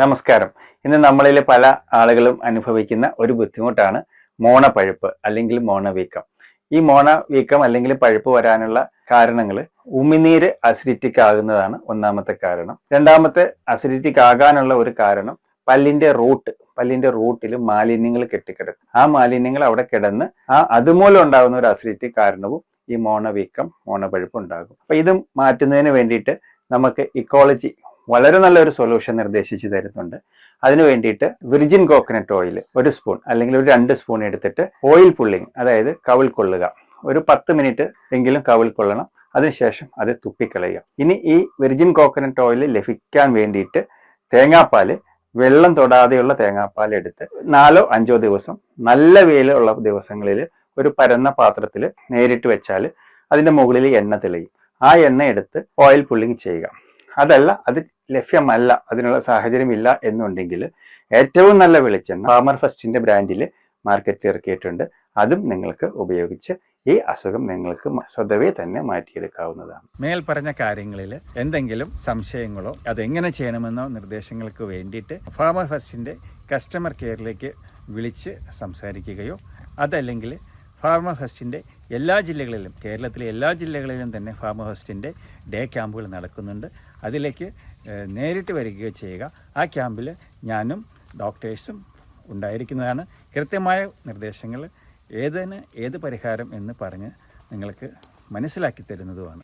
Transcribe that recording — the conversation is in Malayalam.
നമസ്കാരം. ഇന്ന് നമ്മളിൽ പല ആളുകളും അനുഭവിക്കുന്ന ഒരു ബുദ്ധിമുട്ടാണ് മോണപ്പഴുപ്പ് അല്ലെങ്കിൽ മോണവീക്കം ഈ മോണവീക്കം അല്ലെങ്കിൽ പഴുപ്പ് വരാനുള്ള കാരണങ്ങൾ ഉമിനീര് അസിഡിറ്റിക് ആകുന്നതാണ് ഒന്നാമത്തെ കാരണം. രണ്ടാമത്തെ അസിഡിറ്റിക് ആകാനുള്ള ഒരു കാരണം പല്ലിന്റെ റൂട്ട് പല്ലിന്റെ റൂട്ടിൽ മാലിന്യങ്ങൾ കെട്ടിക്കിടക്കും. ആ മാലിന്യങ്ങൾ അവിടെ കിടന്ന് ആ അതുമൂലം ഉണ്ടാകുന്ന ഒരു അസിഡിറ്റി കാരണവും ഈ മോണവീക്കം മോണപ്പഴുപ്പ് ഉണ്ടാകും. അപ്പൊ ഇത് മാറ്റുന്നതിന് വേണ്ടിയിട്ട് നമുക്ക് ഇക്കോളജി വളരെ നല്ലൊരു സൊല്യൂഷൻ നിർദ്ദേശിച്ചു തരുന്നുണ്ട്. അതിനു വേണ്ടിയിട്ട് വിർജിൻ കോക്കനട്ട് ഓയിൽ ഒരു സ്പൂൺ അല്ലെങ്കിൽ ഒരു രണ്ട് സ്പൂൺ എടുത്തിട്ട് ഓയിൽ പുള്ളിങ് അതായത് കവിൾ കൊള്ളുക. ഒരു പത്ത് മിനിറ്റ് എങ്കിലും കവിൾ കൊള്ളണം. അതിനുശേഷം അത് തുപ്പിക്കളയുക. ഇനി ഈ വിർജിൻ കോക്കനട്ട് ഓയിൽ ലഭിക്കാൻ വേണ്ടിയിട്ട് തേങ്ങാപ്പാൽ വെള്ളം തൊടാതെയുള്ള തേങ്ങാപ്പാൽ എടുത്ത് നാലോ അഞ്ചോ ദിവസം നല്ല വെയിലുള്ള ദിവസങ്ങളിൽ ഒരു പരന്ന പാത്രത്തിൽ നേരിട്ട് വെച്ചാൽ അതിന്റെ മുകളിൽ എണ്ണ തെളിയും. ആ എണ്ണ എടുത്ത് ഓയിൽ പുള്ളിങ് ചെയ്യുക. അതല്ല അത് ലഭ്യമല്ല അതിനുള്ള സാഹചര്യം ഇല്ല എന്നുണ്ടെങ്കിൽ ഏറ്റവും നല്ല വെളിച്ചെണ്ണ ഫാമർ ഫസ്റ്റിന്റെ ബ്രാൻഡിൽ മാർക്കറ്റ് ഇറക്കിയിട്ടുണ്ട്. അതും നിങ്ങൾക്ക് ഉപയോഗിച്ച് ഈ അസുഖം നിങ്ങൾക്ക് സ്വതവേ തന്നെ മാറ്റിയെടുക്കാവുന്നതാണ്. മേൽ പറഞ്ഞ കാര്യങ്ങളിൽ എന്തെങ്കിലും സംശയങ്ങളോ അതെങ്ങനെ ചെയ്യണമെന്നോ നിർദ്ദേശങ്ങൾക്ക് വേണ്ടിയിട്ട് ഫാമർ ഫസ്റ്റിന്റെ കസ്റ്റമർ കെയറിലേക്ക് വിളിച്ച് സംസാരിക്കുകയോ അതല്ലെങ്കിൽ ഫാർമർ ഫെസ്റ്റിന്റെ എല്ലാ ജില്ലകളിലും കേരളത്തിലെ എല്ലാ ജില്ലകളിലും തന്നെ ഫാർമ ഫെസ്റ്റിന്റെ ഡേ ക്യാമ്പുകൾ നടക്കുന്നുണ്ട്. അതിലേക്ക് നേരിട്ട് വരികയോ ചെയ്യുക. ആ ക്യാമ്പിൽ ഞാനും ഡോക്ടേഴ്സും ഉണ്ടായിരിക്കുന്നതാണ്. കൃത്യമായ നിർദ്ദേശങ്ങൾ ഏതിന് ഏത് പരിഹാരം എന്ന് പറഞ്ഞ് നിങ്ങൾക്ക് മനസ്സിലാക്കി തരുന്നതുമാണ്.